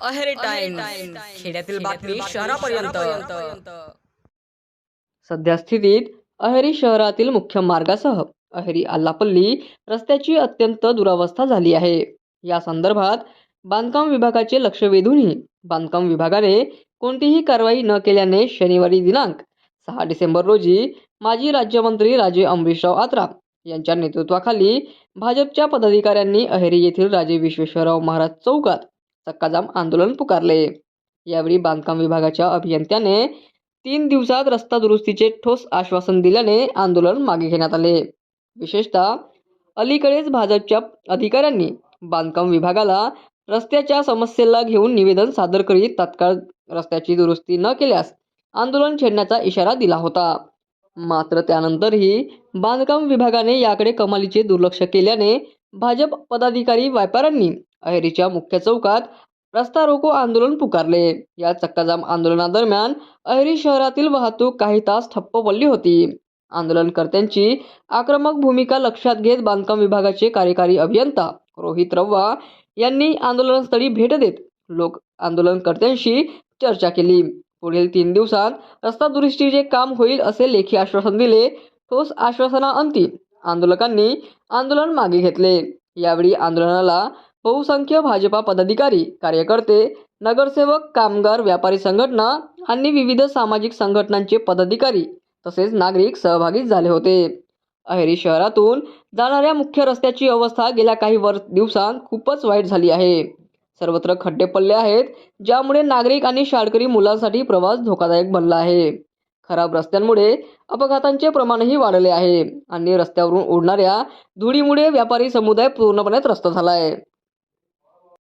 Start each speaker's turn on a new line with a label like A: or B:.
A: Aheri time खेड्यातील बातमी शहरापर्यंत.
B: सध्या स्थितीत अहेरी शहरातील मुख्य मार्गासह अहेरी आल्लापल्ली रस्त्याची अत्यंत दुरावस्था झाली आहे. या संदर्भात बांधकाम विभागाचे लक्ष वेधूनही बांधकाम विभागाने कोणतीही कारवाई न केल्याने शनिवारी दिनांक सहा डिसेंबर रोजी माजी राज्यमंत्री राजे अमरीशराव आत्राम यांच्या नेतृत्वाखाली भाजपच्या पदाधिकाऱ्यांनी अहेरी येथील राजे विश्वेश्वरराव महाराज चौकात चक्काजाम आंदोलन पुकारले. यावेळी बांधकाम विभागाच्या अभियंत्याने तीन दिवसात रस्ता दुरुस्तीचे ठोस आश्वासन दिल्याने आंदोलन मागे घेण्यात आले. विशेषतः अलीकडेच भाजपच्या अधिकाऱ्यांनी बांधकाम विभागाला रस्त्याच्या समस्येला घेऊन निवेदन सादर करीत तात्काळ रस्त्याची दुरुस्ती न केल्यास आंदोलन छेडण्याचा इशारा दिला होता. मात्र त्यानंतरही बांधकाम विभागाने याकडे कमालीचे दुर्लक्ष केल्याने भाजप पदाधिकारी व्यापाऱ्यांनी अहेरीच्या मुख्य चौकात रस्ता रोको आंदोलन पुकारले. या चक्काजाम आंदोलनादरम्यान अहेरी शहरातील वाहतूक काही तास ठप्प पडली होती. आंदोलनकर्त्यांची आक्रमक भूमिका लक्षात घेत बांधकाम विभागाचे कार्यकारी अभियंता रोहित रव्वा यांनी आंदोलनस्थळी भेट देत लोक आंदोलनकर्त्यांशी चर्चा केली. पुढील तीन दिवसात रस्ता दुरुस्तीचे काम होईल असे लेखी आश्वासन दिले. ठोस आश्वासनाअंती आंदोलकांनी आंदोलन मागे घेतले. यावेळी आंदोलनाला बहुसंख्य भाजपा पदाधिकारी कार्यकर्ते नगरसेवक कामगार व्यापारी संघटना आणि विविध सामाजिक संघटनांचे पदाधिकारी तसेच नागरिक सहभागी झाले होते. अहेरी शहरातून जाणाऱ्या मुख्य रस्त्याची अवस्था गेल्या काही वर दिवसांत खूपच वाईट झाली आहे. सर्वत्र खड्डे पडले आहेत ज्यामुळे नागरिक आणि शाळकरी मुलांसाठी प्रवास धोकादायक बनला आहे. खराब रस्त्यांमुळे अपघातांचे प्रमाणही वाढले आहे आणि रस्त्यावरून उडणाऱ्या धुळीमुळे व्यापारी समुदाय पूर्णपणे त्रस्त झाला आहे